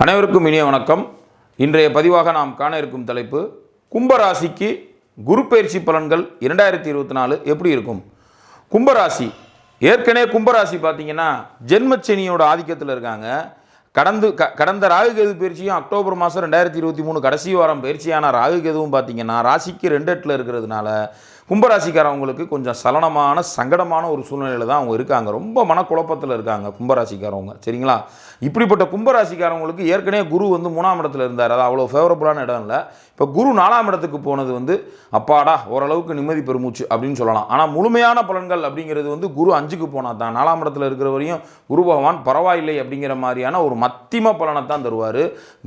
அனைவருக்கும் இனிய வணக்கம். இன்றைய பதிவாக நாம் காண இருக்கும் தலைப்பு கும்பராசிக்கு குரு பயிற்சி பலன்கள் இரண்டாயிரத்தி இருபத்தி நாலு எப்படி இருக்கும்? கும்பராசி ஏற்கனவே கும்பராசி பார்த்தீங்கன்னா ஜென்மச்சனியோட ஆதிக்கத்தில் இருக்காங்க. கடந்து க கடந்த ராகுகேது பயிற்சியும் அக்டோபர் மாதம் ரெண்டாயிரத்தி இருபத்தி மூணு கடைசி வாரம் பயிற்சியான ராகுகேதுவும் பார்த்தீங்கன்னா ராசிக்கு ரெண்டு எட்டில் இருக்கிறதுனால கும்பராசிக்காரவங்களுக்கு கொஞ்சம் சலனமான சங்கடமான ஒரு சூழ்நிலையில் தான் அவங்க இருக்காங்க. ரொம்ப மனக்குழப்பத்தில் இருக்காங்க கும்பராசிக்காரவங்க. சரிங்களா? இப்படிப்பட்ட கும்பராசிக்காரவங்களுக்கு ஏற்கனவே குரு வந்து மூணாம் இடத்துல இருந்தார். அது அவ்வளோ ஃபேவரபுளான இடம் இல்லை. இப்போ குரு நாலாம் இடத்துக்கு போனது வந்து அப்பாடா ஓரளவுக்கு நிம்மதி பெருமூச்சு அப்படின்னு சொல்லலாம். ஆனால் முழுமையான பலன்கள் அப்படிங்கிறது வந்து குரு அஞ்சுக்கு போனால் தான். நாலாம் இடத்துல இருக்கிற வரையும் குரு பகவான் பரவாயில்லை அப்படிங்கிற மாதிரியான ஒரு மத்திம பலனை தான் தருவார்.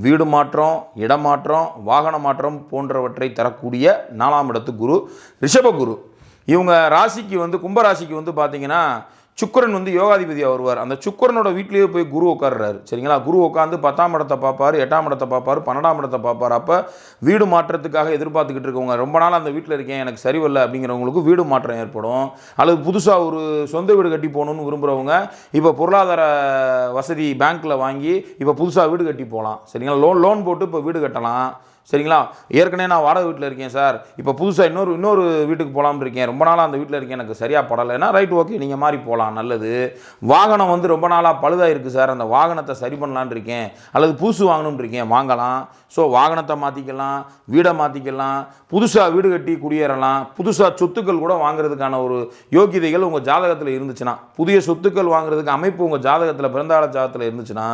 வீடு மாற்றம் இடமாற்றம் வாகன மாற்றம் போன்றவற்றை தரக்கூடிய நாலாம் இடத்து குரு. ரிஷபகுரு இவங்க ராசிக்கு வந்து கும்பராசிக்கு வந்து பார்த்தீங்கன்னா சுக்கரன் வந்து யோகாதிபதியாக வருவார். அந்த சுக்கரனோட வீட்லேயே போய் குரு உட்காடுறாரு சரிங்களா? குரு உட்காந்து பத்தாம் இடத்தை பார்ப்பார் எட்டாம் இடத்தை பார்ப்பார் பன்னெண்டாம் இடத்தை பார்ப்பார். அப்போ வீடு மாற்றத்துக்காக எதிர்பார்த்துக்கிட்டு இருக்கவங்க ரொம்ப நாள் அந்த வீட்டில் இருக்கேன் எனக்கு சரிவல்ல அப்படிங்கிறவங்களுக்கு வீடு மாற்றம் ஏற்படும். அல்லது புதுசாக ஒரு சொந்த வீடு கட்டி போகணுன்னு விரும்புகிறவங்க இப்போ பொருளாதார வசதி பேங்க்கில் வாங்கி இப்போ புதுசாக வீடு கட்டி போகலாம். சரிங்களா? லோன் லோன் போட்டு இப்போ வீடு கட்டலாம். சரிங்களா? ஏற்கனவே நான் வாடகை வீட்டில் இருக்கேன் சார். இப்போ புதுசாக இன்னொரு இன்னொரு வீட்டுக்கு போகலாம்னு இருக்கேன். ரொம்ப நாளாக அந்த வீட்டில் இருக்கேன். எனக்கு சரியாக படலைன்னா ரைட் ஓகே நீங்கள் மாதிரி போகலாம் நல்லது. வாகனம் வந்து ரொம்ப நாளாக பழுதாக இருக்குது சார். அந்த வாகனத்தை சரி பண்ணலான்னு இருக்கேன். அல்லது புதுசு வாங்கணும்னு இருக்கேன். வாங்கலாம். ஸோ வாகனத்தை மாற்றிக்கலாம் வீடை மாற்றிக்கலாம் புதுசாக வீடு கட்டி குடியேறலாம். புதுசாக சொத்துக்கள் கூட வாங்குறதுக்கான ஒரு யோகியதைகள் உங்கள் ஜாதகத்தில் இருந்துச்சுன்னா புதிய சொத்துக்கள் வாங்குறதுக்கு அமைப்பு உங்கள் ஜாதகத்தில் பிறந்தாள ஜாதகத்தில் இருந்துச்சுன்னா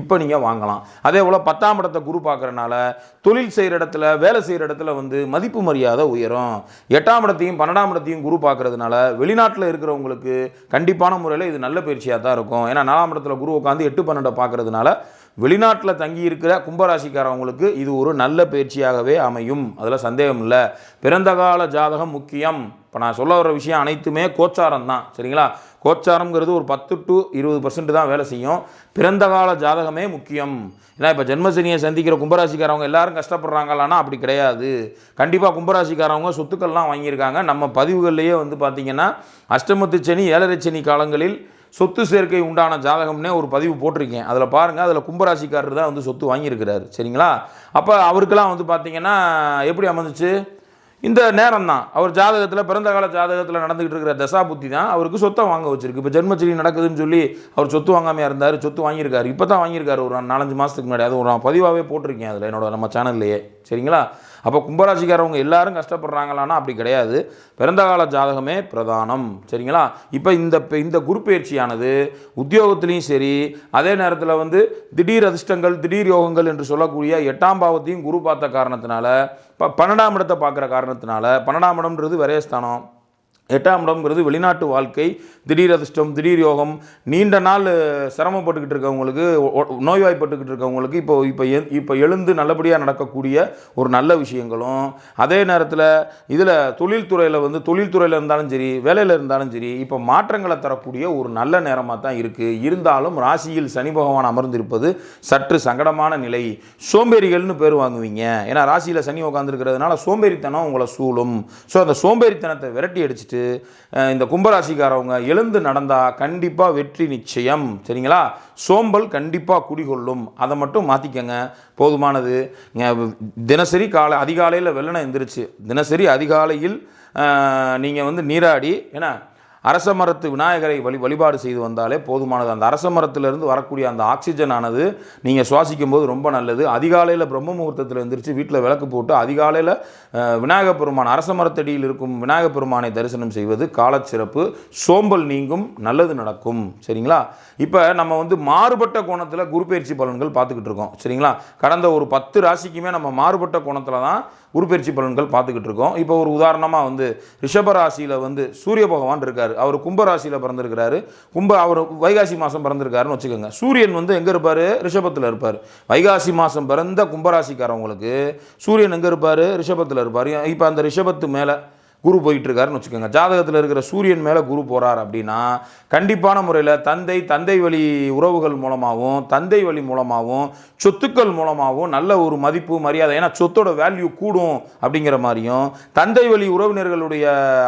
இப்போ நீங்கள் வாங்கலாம். அதே போல் பத்தாம் இடத்தை குரு பார்க்குறனால தொழில் செய்கிற இடத்துல வேலை செய்கிற இடத்துல வந்து மதிப்பு மரியாதை உயரும். எட்டாம் இடத்தையும் பன்னெண்டாம் இடத்தையும் குரு பார்க்குறதுனால வெளிநாட்டில் இருக்கிறவங்களுக்கு கண்டிப்பான முறையில் இது நல்ல பயிற்சியாக தான் இருக்கும். ஏன்னா நாலாம் இடத்துல குரு உட்காந்து எட்டு பன்னெண்டை பார்க்கறதுனால வெளிநாட்டில் தங்கி இருக்கிற கும்பராசிக்காரவங்களுக்கு இது ஒரு நல்ல பயிற்சியாகவே அமையும். அதில் சந்தேகம் இல்லை. பிறந்த கால ஜாதகம் முக்கியம். இப்போ நான் சொல்ல வர விஷயம் அனைத்துமே கோச்சாரம் தான். சரிங்களா? கோச்சாரம்ங்கிறது ஒரு பத்து டு இருபது பர்சன்ட் தான் வேலை செய்யும். பிறந்த கால ஜாதகமே முக்கியம். ஏன்னா இப்போ ஜென்மசனியை சந்திக்கிற கும்பராசிக்காரவங்க எல்லாரும் கஷ்டப்படுறாங்களான்னா அப்படி கிடையாது. கண்டிப்பாக கும்பராசிக்காரவங்க சொத்துக்கள்லாம் வாங்கியிருக்காங்க. நம்ம பதிவுகள்லேயே வந்து பார்த்திங்கன்னா அஷ்டமத்து சனி ஏழரை சனி காலங்களில் சொத்து சேர்க்கை உண்டான ஜாதகம்னே ஒரு பதிவு போட்டிருக்கேன். அதில் பாருங்கள் அதில் கும்பராசிக்காரர் தான் வந்து சொத்து வாங்கியிருக்கிறாரு. சரிங்களா? அப்போ அவருக்கெல்லாம் வந்து பார்த்தீங்கன்னா எப்படி அமைஞ்சிச்சு? இந்த நேரம் தான். அவர் ஜாதகத்தில் பிறந்த கால ஜாதகத்தில் நடந்துகிட்டு இருக்கிற தசா புத்தி தான் அவருக்கு சொத்தை வாங்க வச்சிருக்கு. இப்போ ஜென்மச்சரி நடக்குதுன்னு சொல்லி அவர் சொத்து வாங்காமையாக இருந்தார் சொத்து வாங்கியிருக்காரு. இப்போ தான் வாங்கியிருக்காரு ஒரு நாலஞ்சு மாதத்துக்கு முன்னாடி. அது ஒரு நான் பதிவாகவே போட்டிருக்கேன் அதில் என்னோட நம்ம சேனல்லையே சரிங்களா? அப்போ கும்பராசிக்காரவங்க எல்லாரும் கஷ்டப்படுறாங்களான்னா அப்படி கிடையாது. பிறந்த கால ஜாதகமே பிரதானம். சரிங்களா? இப்போ இந்த இந்த குரு பயிற்சியானது உத்தியோகத்துலேயும் சரி அதே நேரத்தில் வந்து திடீர் அதிர்ஷ்டங்கள் திடீர் யோகங்கள் என்று சொல்லக்கூடிய எட்டாம் பாவத்தையும் குரு பார்த்த காரணத்தினால இப்போ பன்னெண்டாம் இடத்தை பார்க்குற காரணத்தினால பன்னெண்டாம் இடம்ன்றது விரயஸ்தானம். எட்டாம் இடம்ங்கிறது வெளிநாட்டு வாழ்க்கை திடீர் அதிர்ஷ்டம் திடீர் யோகம் நீண்ட நாள் சிரமப்பட்டுக்கிட்டு இருக்கவங்களுக்கு நோய்வாய்ப்பட்டுக்கிட்டு இருக்கவங்களுக்கு இப்போ இப்போ எ- இப்போ எழுந்து நல்லபடியாக நடக்கக்கூடிய ஒரு நல்ல விஷயங்களும் அதே நேரத்தில் இதில் தொழில்துறையில் வந்து தொழில்துறையில் இருந்தாலும் சரி வேலையில் இருந்தாலும் சரி இப்போ மாற்றங்களை தரக்கூடிய ஒரு நல்ல நேரமாக தான் இருக்குது இருந்தாலும் ராசியில் சனி பகவான் அமர்ந்திருப்பது சற்று சங்கடமான நிலை. சோம்பேறிகள்னு பேர் வாங்குவீங்க. ஏன்னா ராசியில் சனி உட்காந்துருக்கிறதுனால சோம்பேறித்தனம் உங்களை சூழும். ஸோ அந்த சோம்பேறித்தனத்தை விரட்டி அடிச்சுட்டு வச்சுட்டு இந்த கும்பராசிக்காரவங்க எழுந்து நடந்தால் கண்டிப்பாக வெற்றி நிச்சயம். சரிங்களா? சோம்பல் கண்டிப்பாக குடிகொள்ளும். அதை மட்டும் மாற்றிக்கங்க போதுமானது. தினசரி காலை அதிகாலையில் வெள்ளனை எந்திரிச்சு. தினசரி அதிகாலையில் நீங்கள் வந்து நீராடி ஏன்னா அரச மரத்து விநாயகரை வழி வழிபாடு செய்து வந்தாலே போதுமானது. அந்த அரச மரத்திலிருந்து வரக்கூடிய அந்த ஆக்சிஜன் ஆனது நீங்கள் சுவாசிக்கும் போது ரொம்ப நல்லது. அதிகாலையில் பிரம்ம முகூர்த்தத்தில் எழுந்திரிச்சு வீட்டில் விளக்கு போட்டு அதிகாலையில் விநாயகப் பெருமான் அரச மரத்தடியில் இருக்கும் விநாயகப் பெருமானை தரிசனம் செய்வது காலச்சிறப்பு. சோம்பல் நீங்கும் நல்லது நடக்கும். சரிங்களா? இப்போ நம்ம வந்து மாறுபட்ட கோணத்தில் குரு பயிற்சி பலன்கள் பார்த்துக்கிட்டு இருக்கோம். சரிங்களா? கடந்த ஒரு பத்து ராசிக்குமே நம்ம மாறுபட்ட கோணத்தில் தான் குரு பயிற்சி பலன்கள் பார்த்துக்கிட்டு இருக்கோம். இப்போ ஒரு உதாரணமாக வந்து ரிஷப ராசியில் வந்து சூரிய பகவான் இருக்கார். அவர் கும்பராசியில் பிறந்திருக்கிறாரு. கும்ப அவர் வைகாசி மாதம் பிறந்திருக்காருன்னு வச்சுக்கோங்க. சூரியன் வந்து எங்கே இருப்பார்? ரிஷபத்தில் இருப்பார். வைகாசி மாதம் பிறந்த கும்பராசிக்காரவங்களுக்கு சூரியன் எங்கே இருப்பார்? ரிஷபத்தில் இருப்பார். இப்போ அந்த ரிஷபத்து மேலே குரு போயிட்டுருக்காருன்னு வச்சுக்கோங்க. ஜாதகத்தில் இருக்கிற சூரியன் மேலே குரு போகிறார் அப்படின்னா கண்டிப்பான முறையில் தந்தை தந்தை வழி உறவுகள் மூலமாகவும் தந்தை வழி மூலமாகவும் சொத்துக்கள் மூலமாகவும் நல்ல ஒரு மதிப்பு மரியாதை ஏன்னா சொத்தோட வேல்யூ கூடும் அப்படிங்கிற மாதிரியும் தந்தை வழி உறவினர்களுடைய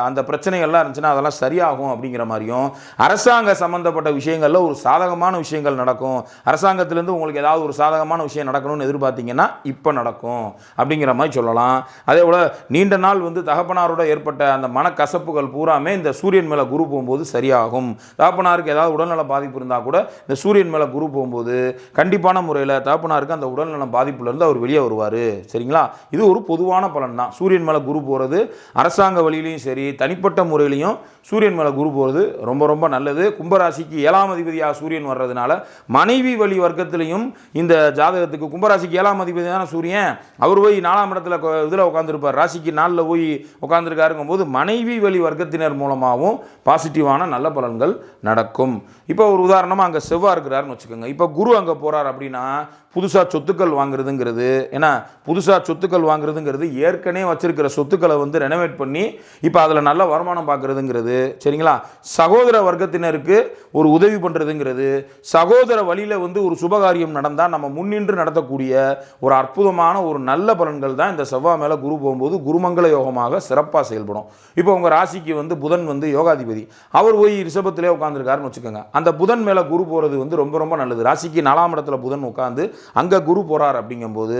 அந்த பிரச்சனைகள்லாம் இருந்துச்சுன்னா அதெல்லாம் சரியாகும் அப்படிங்கிற மாதிரியும் அரசாங்க சம்மந்தப்பட்ட விஷயங்களில் ஒரு சாதகமான விஷயங்கள் நடக்கும். அரசாங்கத்திலேருந்து உங்களுக்கு ஏதாவது ஒரு சாதகமான விஷயம் நடக்கணும்னு எதிர்பார்த்தீங்கன்னா இப்போ நடக்கும் அப்படிங்கிற மாதிரி சொல்லலாம். அதே போல் நீண்ட நாள் வந்து தகப்பனாரோட ஏற்பட்ட அந்த மனக்கசப்புகள் பூராமே இந்த சூரியன் மேலே குரு போகும்போது சரியாகும். தாப்பனாருக்கு ஏதாவது உடல்நல பாதிப்பு இருந்தால் கூட இந்த சூரியன் மேலே குரு போகும்போது கண்டிப்பான முறையில் தாப்பனாருக்கு அந்த உடல்நல பாதிப்புலேருந்து அவர் வெளியே வருவார். சரிங்களா? இது ஒரு பொதுவான பலன் தான். சூரியன் மேலே குரு போகிறது அரசாங்க வழியிலையும் சரி தனிப்பட்ட முறையிலையும் சூரியன் மேலே குரு போகிறது ரொம்ப ரொம்ப நல்லது. கும்பராசிக்கு ஏழாம் அதிபதியாக சூரியன் வர்றதுனால மனைவி வழி வர்க்கத்திலையும் இந்த ஜாதகத்துக்கு கும்பராசிக்கு ஏழாம் அதிபதியான சூரியன் அவர் போய் நாலாம் இடத்துல இதில் உட்காந்துருப்பார் ராசிக்கு நாளில் போய் உட்காந்துருக்காருங்கும் போது மனைவி வழி வர்க்கத்தினர் மூலமாகவும் பாசிட்டிவான நல்ல பலன்கள் நடக்கும். இப்போ ஒரு உதாரணமாக அங்கே செவ்வாய் இருக்கிறாருன்னு வச்சுக்கோங்க. இப்போ குரு அங்கே போகிறார் அப்படின்னா புதுசாக சொத்துக்கள் வாங்குறதுங்கிறது ஏன்னா புதுசாக சொத்துக்கள் வாங்குறதுங்கிறது ஏற்கனவே வச்சுருக்கிற சொத்துக்களை வந்து ரெனோவேட் பண்ணி இப்போ அதில் நல்ல வருமானம் பார்க்குறதுங்கிறது சரிங்களா? சகோதர வர்க்கத்தினருக்கு ஒரு உதவி பண்ணுறதுங்கிறது சகோதர வழியில் வந்து ஒரு சுபகாரியம் நடந்தால் நம்ம முன்னின்று நடத்தக்கூடிய ஒரு அற்புதமான ஒரு நல்ல பலன்கள் தான் இந்த செவ்வாய் மேலே குரு போகும்போது குருமங்கள யோகமாக சிறப்பாக செயல்படும். இப்போ உங்கள் ராசிக்கு வந்து புதன் வந்து யோகாதிபதி. அவர் போய் ரிஷபத்திலே உட்காந்துருக்காருன்னு வச்சுக்கோங்க. அந்த புதன் மேலே குரு போகிறது வந்து ரொம்ப ரொம்ப நல்லது. ராசிக்கு நாலாம் இடத்துல புதன் உட்காந்து அங்கே குரு போகிறார் அப்படிங்கும்போது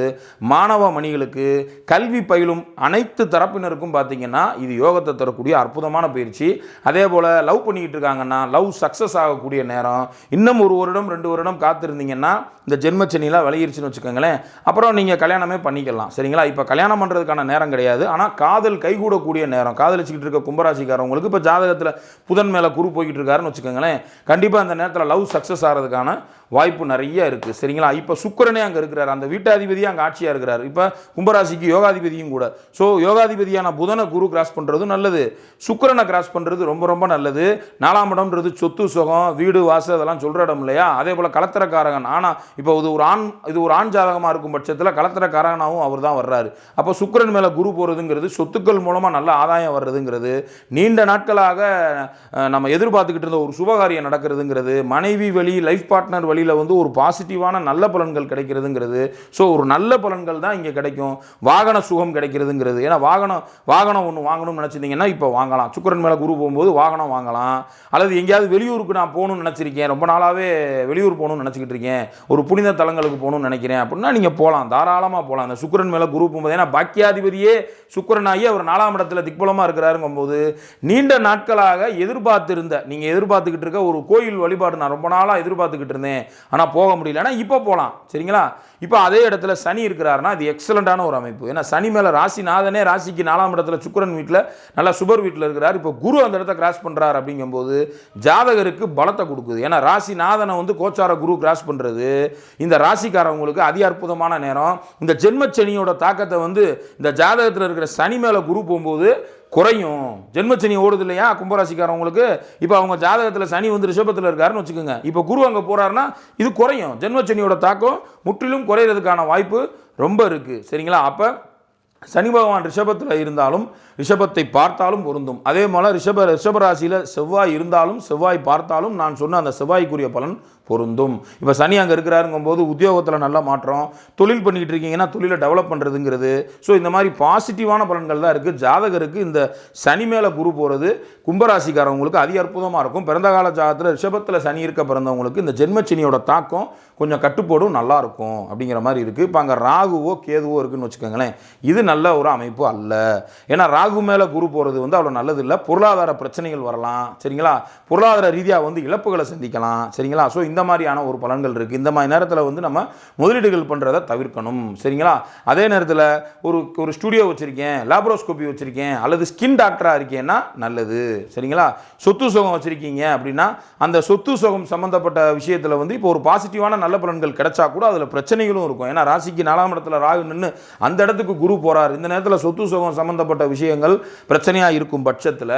மாணவ மணிகளுக்கு கல்வி பயிலும் அனைத்து தரப்பினருக்கும் பார்த்தீங்கன்னா இது யோகத்தை தரக்கூடிய அற்புதமான பயிற்சி. அதே போல் லவ் பண்ணிக்கிட்டு இருக்காங்கன்னா லவ் சக்ஸஸ் ஆகக்கூடிய நேரம் இன்னும் ஒரு வருடம் ரெண்டு வருடம் காத்திருந்தீங்கன்னா இந்த ஜென்மச்சனிலாம் விளையிருச்சுன்னு வச்சுக்கோங்களேன். அப்புறம் நீங்கள் கல்யாணமே பண்ணிக்கலாம் சரிங்களா? இப்போ கல்யாணம் பண்ணுறதுக்கான நேரம் கிடையாது. ஆனால் காதல் கைகூடக்கூடிய நேரம் காதலிச்சுக்கிட்டு இருக்க கும்பராசிக்காரவங்களுக்கு இப்போ ஜாதகத்தில் புதன் மேலே குரு போய்கிட்டு இருக்காருன்னு வச்சுக்கோங்களேன். கண்டிப்பாக அந்த நேரத்தில் லவ் சக்ஸஸ் ஆகிறதுக்கான வாய்ப்பு நிறைய இருக்குது சரிங்களா? இப்போ சுக்கரனே அங்கே இருக்கிறார். அந்த வீட்டாதிபதியே அங்கே ஆட்சியாக இருக்கிறார். இப்போ கும்பராசிக்கு யோகாதிபதியும் கூட. ஸோ யோகாதிபதியான புதனை குரு கிராஸ் பண்ணுறது நல்லது. சுக்கரனை கிராஸ் பண்ணுறது ரொம்ப ரொம்ப நல்லது. நாலாம் இடம்ன்றது சொத்து சுகம் வீடு வாசல் அதெல்லாம் சொல்கிற இடம் இல்லையா? அதே போல் கலத்திரக்காரகன். ஆனால் இப்போ இது ஒரு ஆண் இது ஒரு ஆண் ஜாதகமாக இருக்கும் பட்சத்தில் கலத்திரக்காரகனாகவும் அவர் தான் வர்றாரு. அப்போ சுக்கிரன் மேலே குரு போகிறதுங்கிறது சொத்துக்கள் மூலமாக நல்ல ஆதாயம் வர்றதுங்கிறது நீண்ட நாட்களாக நம்ம எதிர்பார்த்துக்கிட்டு இருந்த ஒரு சுபகாரியம் நடக்கிறதுங்கிறது மனைவி வழி லைஃப் பார்ட்னர் வழி வழியில் வந்து ஒரு பாசிட்டிவான நல்ல பலன்கள் கிடைக்கிறதுங்கிறது. ஸோ ஒரு நல்ல பலன்கள் தான் இங்கே கிடைக்கும். வாகன சுகம் கிடைக்கிறதுங்கிறது. ஏன்னா வாகனம் வாகனம் ஒன்று வாங்கணும்னு நினச்சிருந்தீங்கன்னா இப்போ வாங்கலாம். சுக்கரன் மேலே குரு போகும்போது வாகனம் வாங்கலாம். அல்லது எங்கேயாவது வெளியூருக்கு நான் போகணும்னு நினச்சிருக்கேன். ரொம்ப நாளாகவே வெளியூர் போகணும்னு நினச்சிக்கிட்டு இருக்கேன். ஒரு புனித தலங்களுக்கு போகணும்னு நினைக்கிறேன். அப்படின்னா நீங்கள் போகலாம். தாராளமாக போகலாம். அந்த சுக்கரன் மேலே குரு போகும்போது ஏன்னா பாக்கியாதிபதியே சுக்கரனாகி அவர் நாலாம் இடத்துல திக்பலமாக இருக்கிறாருங்கும்போது நீண்ட நாட்களாக எதிர்பார்த்திருந்த நீங்கள் எதிர்பார்த்துக்கிட்டு இருக்க ஒரு கோயில் வழிபாடு நான் ரொம்ப நாளாக எதிர்பார்த்துக்கிட்டு இருந்தேன். ஆனால் போக முடியல ஆனால் இப்போ போகலாம் சரிங்களா? இப்போ அதே இடத்துல சனி இருக்கிறாருன்னா அது எக்ஸலண்ட்டான ஒரு அமைப்பு. ஏன்னா சனி மேலே ராசிநாதனே ராசிக்கு நாலாம் இடத்துல சுக்கிரன் வீட்டில் நல்லா சுபர் வீட்டில் இருக்கிறார். இப்போ குரு அந்த இடத்த கிராஸ் பண்ணுறாரு அப்படிங்கும்போது ஜாதகருக்கு பலத்தை கொடுக்குது. ஏன்னா ராசிநாதனை வந்து கோச்சார குரு கிராஸ் பண்ணுறது இந்த ராசிக்காரவங்களுக்கு அதி அற்புதமான நேரம். இந்த ஜென்மச்சனியோட தாக்கத்தை வந்து இந்த ஜாதகத்தில் இருக்கிற சனி மேலே குரு போகும்போது குறையும். ஜென்மச்சனி ஓடுது இல்லையா கும்பராசிக்காரவங்களுக்கு? இப்போ அவங்க ஜாதகத்தில் சனி வந்து ரிஷபத்தில் இருக்காருன்னு வச்சுக்கோங்க. இப்போ குரு அங்கே போகிறாருன்னா இது குறையும். ஜென்மச்சனியோட தாக்கம் முற்றிலும் குறையிறதுக்கான வாய்ப்பு ரொம்ப இருக்குது சரிங்களா? அப்போ சனி பகவான் ரிஷபத்தில் இருந்தாலும் ரிஷபத்தை பார்த்தாலும் பொருந்தும். அதே போல் ரிஷப ரிஷபராசியில் செவ்வாய் இருந்தாலும் செவ்வாய் பார்த்தாலும் நான் சொன்ன அந்த செவ்வாய்க்குரிய பலன் பொருந்தும். இப்போ சனி அங்கே இருக்கிறாருங்கும்போது உத்தியோகத்தில் நல்ல மாற்றம். தொழில் பண்ணிக்கிட்டு இருக்கீங்கன்னா தொழிலை டெவலப் பண்ணுறதுங்கிறது ஸோ இந்த மாதிரி பாசிட்டிவான பலன்கள் தான் இருக்குது ஜாதகருக்கு இந்த சனி மேலே குரு போகிறது கும்பராசிக்காரவங்களுக்கு அதி அற்புதமாக இருக்கும். பிறந்த கால ஜாதகத்தில் ரிஷபத்தில் சனி இருக்க பிறந்தவங்களுக்கு இந்த ஜென்மச்சனியோட தாக்கம் கொஞ்சம் கட்டுப்பாடும் நல்லாயிருக்கும் அப்படிங்கிற மாதிரி இருக்குது இப்போ அங்கே ராகுவோ கேதுவோ இருக்குன்னு வச்சுக்கோங்களேன். இது நல்ல ஒரு அமைப்பு அல்ல. ஏன்னா ராகு மேலே குரு போகிறது வந்து அவ்வளோ நல்லது இல்லை பொருளாதார பிரச்சனைகள் வரலாம். சரிங்களா? பொருளாதார ரீதியாக வந்து இழப்புகளை சந்திக்கலாம். சரிங்களா? ஸோ இந்த இந்த மாதிரியான ஒரு பலன்கள் இருக்குது இந்த மாதிரி நேரத்தில் வந்து நம்ம முதலீடுகள் பண்ணுறதை தவிர்க்கணும். சரிங்களா? அதே நேரத்தில் ஒரு ஒரு ஸ்டுடியோ வச்சுருக்கேன் லேப்ரோஸ்கோப்பி வச்சுருக்கேன் அல்லது ஸ்கின் டாக்டராக இருக்கேன்னா நல்லது. சரிங்களா? சொத்து சுகம் வச்சுருக்கீங்க அப்படின்னா அந்த சொத்து சுகம் சம்மந்தப்பட்ட விஷயத்தில் வந்து இப்போ ஒரு பாசிட்டிவான நல்ல பலன்கள் கிடைச்சா கூட அதில் பிரச்சனைகளும் இருக்கும். ஏன்னா ராசிக்கு நாலாம் இடத்துல ராகு நின்று அந்த இடத்துக்கு குரு போகிறார் இந்த நேரத்தில் சொத்து சுகம் சம்மந்தப்பட்ட விஷயங்கள் பிரச்சனையாக இருக்கும் பட்சத்தில்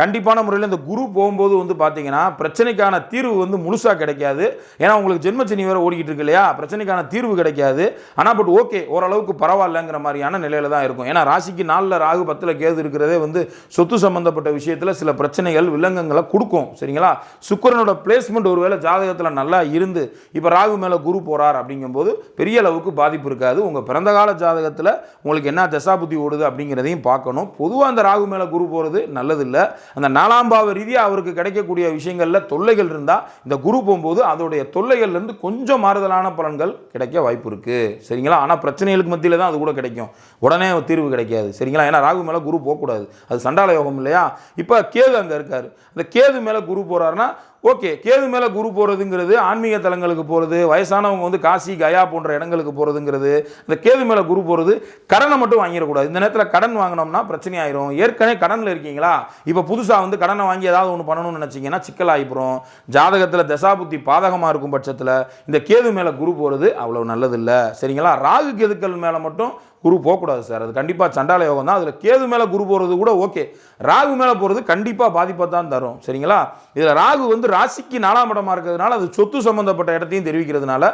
கண்டிப்பான முறையில் இந்த குரு போகும்போது வந்து பார்த்தீங்கன்னா பிரச்சனைக்கான தீர்வு வந்து முழுசாக கிடைக்காது. கிடைக்காது. ஏன்னா உங்களுக்கு ஜென்மச்சனி வேறு ஓடிக்கிட்டு இருக்கு இல்லையா? பிரச்சனைக்கான தீர்வு கிடைக்காது. ஆனால் பட் ஓகே ஓரளவுக்கு பரவாயில்லைங்கிற மாதிரியான நிலையில தான் இருக்கும். ஏன்னா ராசிக்கு நாலில் ராகு பத்தில் கேது இருக்கிறதே வந்து சொத்து சம்பந்தப்பட்ட விஷயத்தில் சில பிரச்சனைகள் வில்லங்கங்களை கொடுக்கும். சரிங்களா? சுக்கிரனோட பிளேஸ்மெண்ட் ஒருவேளை ஜாதகத்தில் நல்லா இருந்து இப்போ ராகு மேலே குரு போகிறார் அப்படிங்கும்போது பெரிய அளவுக்கு பாதிப்பு இருக்காது. உங்கள் பிறந்த கால ஜாதகத்தில் உங்களுக்கு என்ன தசாபுத்தி ஓடுது அப்படிங்கிறதையும் பார்க்கணும். பொதுவாக அந்த ராகு மேலே குரு போகிறது நல்லதில்லை. அந்த நாலாம் பாவ ரீதியாக அவருக்கு கிடைக்கக்கூடிய விஷயங்களில் தொல்லைகள் இருந்தால் இந்த குரு போகும்போது அதோடைய தொல்லைகள்லேருந்து கொஞ்சம் மாறுதலான பலன்கள் கிடைக்க வாய்ப்பு இருக்குது சரிங்களா? ஆனால் பிரச்சனைகளுக்கு மத்தியில் தான் அது கூட கிடைக்கும். உடனே தீர்வு கிடைக்காது. சரிங்களா? ஏன்னா ராகு மேலே குரு போகக்கூடாது. அது சண்டால யோகம் இல்லையா? இப்போ கேது அங்கே இருக்கார். அந்த கேது மேலே குரு போகிறாருன்னா ஓகே கேது மேலே குரு போகிறதுங்கிறது ஆன்மீக தலங்களுக்கு போகிறது வயசானவங்க வந்து காசி கயா போன்ற இடங்களுக்கு போகிறதுங்கிறது இந்த கேது மேலே குரு போகிறது கடனை மட்டும் வாங்கிடக்கூடாது. இந்த நேரத்தில் கடன் வாங்கினோம்னா பிரச்சனை ஆயிரும் ஏற்கனவே கடனில் இருக்கீங்களா? இப்போ புதுசாக வந்து கடனை வாங்கி ஏதாவது ஒன்று பண்ணணும்னு நினச்சிங்கன்னா சிக்கல் ஆகிப்போம் ஜாதகத்தில் தசாபுத்தி பாதகமாக இருக்கும் பட்சத்தில் இந்த கேது மேலே குரு போகிறது அவ்வளோ நல்லதில்லை. சரிங்களா? ராகு கேதுக்கள் மேலே மட்டும் குரு போகக்கூடாது சார். அது கண்டிப்பாக சண்டால யோகம் தான். அதில் கேது மேலே குரு போகிறது கூட ஓகே. ராகு மேலே போகிறது கண்டிப்பாக பாதிப்பாக தான் தரும். சரிங்களா? இதில் ராகு வந்து ராசிக்கு நாலாம் இடமா இருக்கிறதுனால அது சொத்து சம்மந்தப்பட்ட இடத்தையும் தெரிவிக்கிறதுனால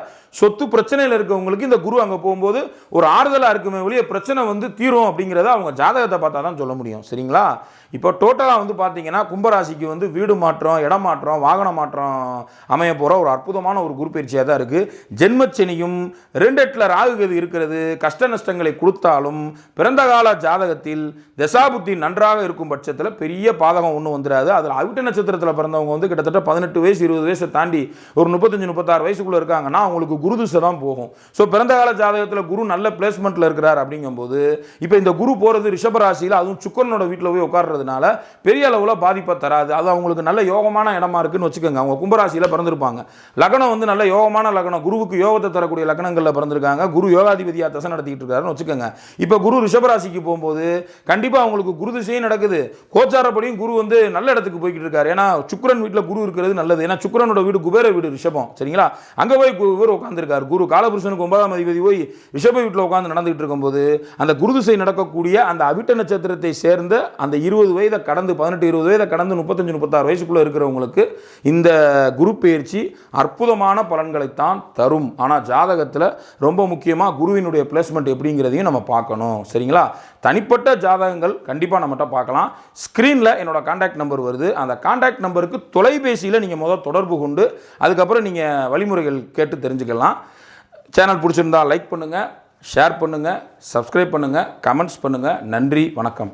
சொத்து பிரச்சனையில் இருக்கவங்களுக்கு இந்த குரு அங்கே போகும்போது ஒரு ஆறுதலாக இருக்குமே ஒழிய பிரச்சனை வந்து தீரும் அப்படிங்கிறத அவங்க ஜாதகத்தை பார்த்தா தான் சொல்ல முடியும். சரிங்களா? இப்போ டோட்டலாக வந்து பார்த்தீங்கன்னா கும்பராசிக்கு வந்து வீடு மாற்றம் இடம் மாற்றம் வாகன மாற்றம் அமைய போகிற ஒரு அற்புதமான ஒரு குரு பயிற்சியாக தான் இருக்குது ஜென்மச்சனியும் ரெண்டு எட்டில் ராகுகது இருக்கிறது. கஷ்ட நஷ்டங்களை கொடுத்தாலும் பிறந்த கால ஜாதகத்தில் தசாபுத்தி நன்றாக இருக்கும் பட்சத்தில் பெரிய பாதகம் ஒன்றும் வந்துடாது அதில் அவிட்ட நட்சத்திரத்தில் பிறந்தவங்க வந்து கிட்டத்தட்ட பதினெட்டு வயசு இருபது வயசை தாண்டி ஒரு முப்பத்தஞ்சு முப்பத்தாறு வயசுக்குள்ளே இருக்காங்கன்னா அவங்களுக்கு குரு திசை தான் போகும். ஸோ பிறந்த கால ஜாதகத்தில் குரு நல்ல பிளேஸ்மெண்ட்டில் இருக்கிறார் அப்படிங்கும்போது இப்போ இந்த குரு போகிறது ரிஷபராசியில் அதுவும் சுக்கரனோட வீட்டில் போய் உட்கார்றதுனால பெரிய அளவில் பாதிப்பை தராது. அது அவங்களுக்கு நல்ல யோகமான இடமா இருக்குன்னு வச்சுக்கோங்க. அவங்க கும்பராசியில் பிறந்திருப்பாங்க. லக்னம் வந்து நல்ல யோகமான லக்னம். குருவுக்கு யோகத்தை தரக்கூடிய லக்னங்களில் பிறந்திருக்காங்க. குரு யோகாதிபதியாக தசை நடத்திக்கிட்டு இருக்காருன்னு வச்சுக்கோங்க. வச்சுக்கோங்க. இப்போ குரு ரிஷபராசிக்கு போகும்போது கண்டிப்பாக அவங்களுக்கு குரு திசையும் நடக்குது. கோச்சாரப்படியும் குரு வந்து நல்ல இடத்துக்கு போய்கிட்டு இருக்காரு. ஏன்னா சுக்கரன் வீட்டில் குரு இருக்கிறது நல்லது. ஏன்னா சுக்கரனோட வீடு குபேர வீடு ரிஷபம். சரிங்களா? அங்கே போய் கு- இவர் உட்காந்துருக்காரு குரு காலபுருஷனுக்கு ஒன்பதாம் அதிபதி போய் ரிஷப வீட்டில் உட்காந்து நடந்துகிட்டு இருக்கும்போது அந்த குரு திசை நடக்கக்கூடிய அந்த அவிட்ட நட்சத்திரத்தை சேர்ந்த அந்த இருபது வயதை கடந்து பதினெட்டு இருபது வயதை கடந்து முப்பத்தஞ்சு முப்பத்தாறு வயசுக்குள்ளே இருக்கிறவங்களுக்கு இந்த குரு பயிற்சி அற்புதமான பலன்களைத்தான் தரும். ஆனால் ஜாதகத்தில் ரொம்ப முக்கியமாக குருவினுடைய பிளேஸ்மெண்ட் எப்படிங்கிறது எப்படிங்கிறதையும் நம்ம பார்க்கணும். சரிங்களா? தனிப்பட்ட ஜாதகங்கள் கண்டிப்பாக நம்மகிட்ட பார்க்கலாம். ஸ்க்ரீனில் என்னோட காண்டாக்ட் நம்பர் வருது. அந்த காண்டாக்ட் நம்பருக்கு தொலைபேசியில் நீங்கள் முதல் தொடர்பு கொண்டு அதுக்கப்புறம் நீங்கள் வழிமுறைகள் கேட்டு தெரிஞ்சுக்கலாம். சேனல் பிடிச்சிருந்தா லைக் பண்ணுங்கள் ஷேர் பண்ணுங்கள் சப்ஸ்கிரைப் பண்ணுங்கள் கமெண்ட்ஸ் பண்ணுங்கள் நன்றி வணக்கம்.